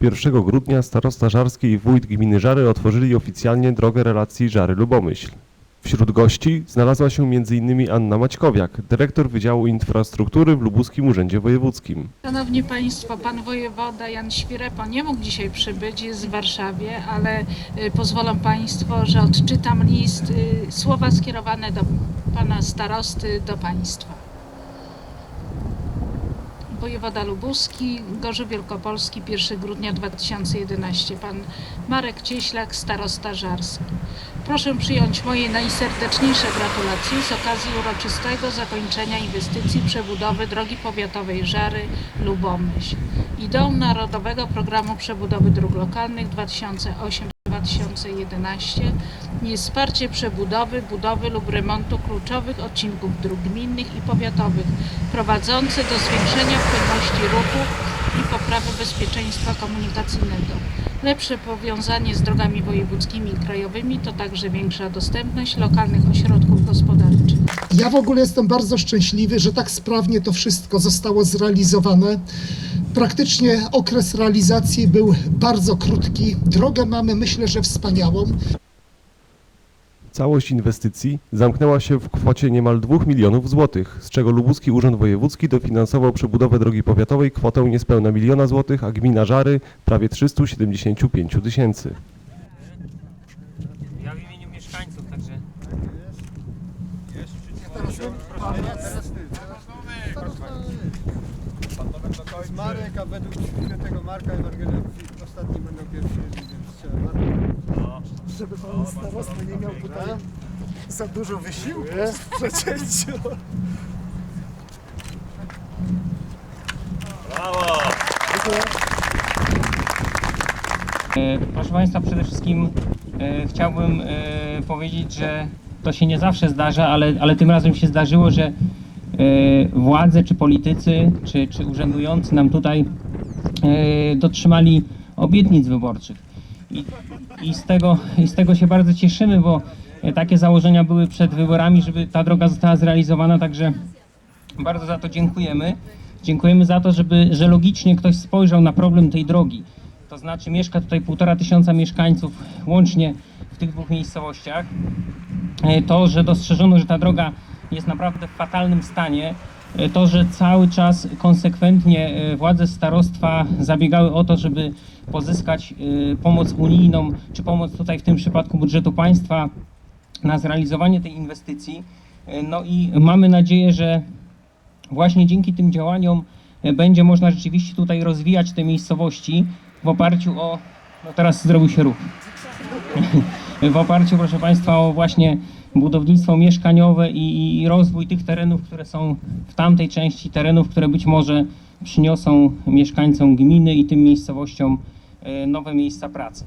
1 grudnia starosta Żarski i wójt gminy Żary otworzyli oficjalnie drogę relacji Żary-Lubomyśl. Wśród gości znalazła się m.in. Anna Maćkowiak, dyrektor Wydziału Infrastruktury w Lubuskim Urzędzie Wojewódzkim. Szanowni Państwo, Pan Wojewoda Jan Świrepa nie mógł dzisiaj przybyć, jest w Warszawie, ale y, pozwolą Państwo, że odczytam list, y, słowa skierowane do Pana Starosty, do Państwa. Wojewoda Lubuski, Gorzów Wielkopolski, 1 grudnia 2011. Pan Marek Cieślak, starosta Żarski. Proszę przyjąć moje najserdeczniejsze gratulacje z okazji uroczystego zakończenia inwestycji przebudowy drogi powiatowej Żary Lubomyśl. Ideą Narodowego Programu Przebudowy Dróg Lokalnych 2008-2011 jest wsparcie przebudowy, budowy lub remontu kluczowych odcinków dróg gminnych i powiatowych prowadzące do zwiększenia płynności ruchu i poprawy bezpieczeństwa komunikacyjnego. Lepsze powiązanie z drogami wojewódzkimi i krajowymi to także większa dostępność lokalnych ośrodków gospodarczych. Ja w ogóle jestem bardzo szczęśliwy, że tak sprawnie to wszystko zostało zrealizowane. Praktycznie okres realizacji był bardzo krótki. Drogę mamy, myślę, że wspaniałą. Całość inwestycji zamknęła się w kwocie niemal 2 milionów złotych, z czego Lubuski Urząd Wojewódzki dofinansował przebudowę drogi powiatowej kwotą niespełna miliona złotych, a gmina Żary prawie 375 tysięcy. Ja w imieniu mieszkańców, także Marek, a według świętego Marka Ewangelia ostatni będą pierwsi, więc trzeba Marka. Żeby pan starosta nie miał tutaj za dużo wysiłku w przecięciu. E, Proszę Państwa, przede wszystkim e, chciałbym e, powiedzieć, że to się nie zawsze zdarza, ale, ale tym razem się zdarzyło, że władze, czy politycy, czy, czy urzędujący nam tutaj e, dotrzymali obietnic wyborczych. I, i, z tego, I z tego się bardzo cieszymy, bo e, takie założenia były przed wyborami, żeby ta droga została zrealizowana, także bardzo za to dziękujemy. Dziękujemy za to, żeby, że logicznie ktoś spojrzał na problem tej drogi. To znaczy mieszka tutaj półtora tysiąca mieszkańców łącznie w tych dwóch miejscowościach. E, To, że dostrzeżono, że ta droga jest naprawdę w fatalnym stanie, e, to, że cały czas konsekwentnie e, władze starostwa zabiegały o to, żeby pozyskać e, pomoc unijną, czy pomoc tutaj w tym przypadku budżetu państwa na zrealizowanie tej inwestycji. No i mamy nadzieję, że właśnie dzięki tym działaniom będzie można rzeczywiście tutaj rozwijać te miejscowości w oparciu o, no teraz zrobił się ruch, w oparciu proszę Państwa o właśnie budownictwo mieszkaniowe i, i rozwój tych terenów, które są w tamtej części terenów, które być może przyniosą mieszkańcom gminy i tym miejscowościom e, nowe miejsca pracy.